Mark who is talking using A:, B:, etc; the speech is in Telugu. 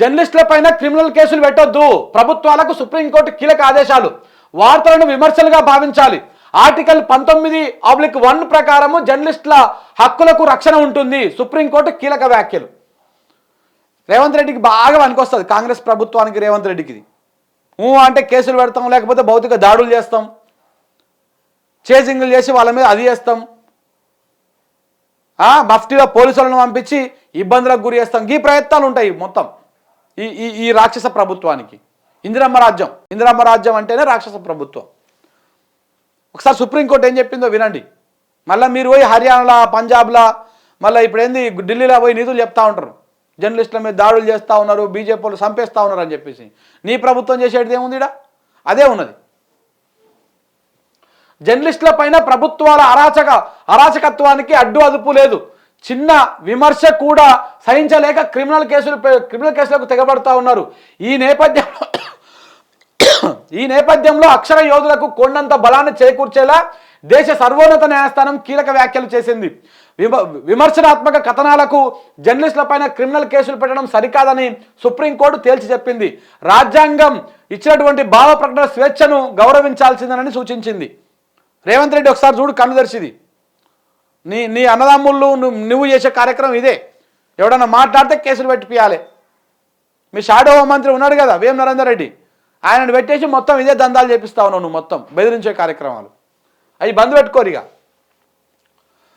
A: జర్నలిస్టుల పైన క్రిమినల్ కేసులు పెట్టొద్దు. ప్రభుత్వాలకు సుప్రీంకోర్టు కీలక ఆదేశాలు. వార్తలను విమర్శలుగా భావించాలి. ఆర్టికల్ పంతొమ్మిది ఆబ్లిక్ వన్ ప్రకారము జర్నలిస్టుల హక్కులకు రక్షణ ఉంటుంది. సుప్రీంకోర్టు కీలక వ్యాఖ్యలు. రేవంత్ రెడ్డికి బాగా పనికొస్తుంది. కాంగ్రెస్ ప్రభుత్వానికి రేవంత్ రెడ్డికి ఊ అంటే కేసులు పెడతాం లేకపోతే భౌతిక దాడులు చేస్తాం. చేజింగ్లు చేసి వాళ్ళ మీద అది చేస్తాం. మఫ్టీలో పోలీసులను పంపించి ఇబ్బందులకు గురి చేస్తాం. ఈ ప్రయత్నాలు ఉంటాయి మొత్తం. ఈ ఈ ఈ రాక్షస ప్రభుత్వానికి. ఇందిరమ్మ రాజ్యం. ఇందిరమ్మ రాజ్యం అంటేనే రాక్షస ప్రభుత్వం. ఒకసారి సుప్రీంకోర్టు ఏం చెప్పిందో వినండి. మళ్ళీ మీరు పోయి హర్యానాలో పంజాబ్లో మళ్ళీ ఇప్పుడు ఏంది ఢిల్లీలో పోయి నిధులు చెప్తా ఉంటారు. జర్నలిస్టుల మీద దాడులు చేస్తూ ఉన్నారు బీజేపీ వాళ్ళు చంపేస్తూ ఉన్నారు అని చెప్పేసి. నీ ప్రభుత్వం చేసేటిది ఏముంది అదే ఉన్నది. జర్నలిస్టుల పైన ప్రభుత్వాల అరాచక అరాచకత్వానికి అడ్డు అదుపు లేదు. చిన్న విమర్శ కూడా సహించలేక క్రిమినల్ కేసులు క్రిమినల్ కేసులకు తెగబడతా ఉన్నారు. ఈ నేపథ్యంలో ఈ నేపథ్యంలో అక్షర యోధులకు కొండంత బలాన్ని చేకూర్చేలా దేశ సర్వోన్నత న్యాయస్థానం కీలక వ్యాఖ్యలు చేసింది. విమ విమర్శనాత్మక కథనాలకు జర్నలిస్టులపైన క్రిమినల్ కేసులు పెట్టడం సరికాదని సుప్రీంకోర్టు తేల్చి చెప్పింది. రాజ్యాంగం ఇచ్చినటువంటి భావ ప్రకటన స్వేచ్ఛను గౌరవించాల్సిందని సూచించింది. రేవంత్ రెడ్డి ఒకసారి చూడు కన్ను నీ నీ అన్నదమ్ముళ్ళు నువ్వు నువ్వు చేసే కార్యక్రమం ఇదే. ఎవడన్నా మాట్లాడితే కేసులు పెట్టిపియాలి మీ షాడో మంత్రి ఉన్నాడు కదా వేం నరేందర్ రెడ్డి? ఆయనను పెట్టేసి మొత్తం ఇదే దందాలు చేపిస్తా ఉన్నావు నువ్వు మొత్తం బెదిరించే కార్యక్రమాలు. అవి బంద్ పెట్టుకోరు ఇక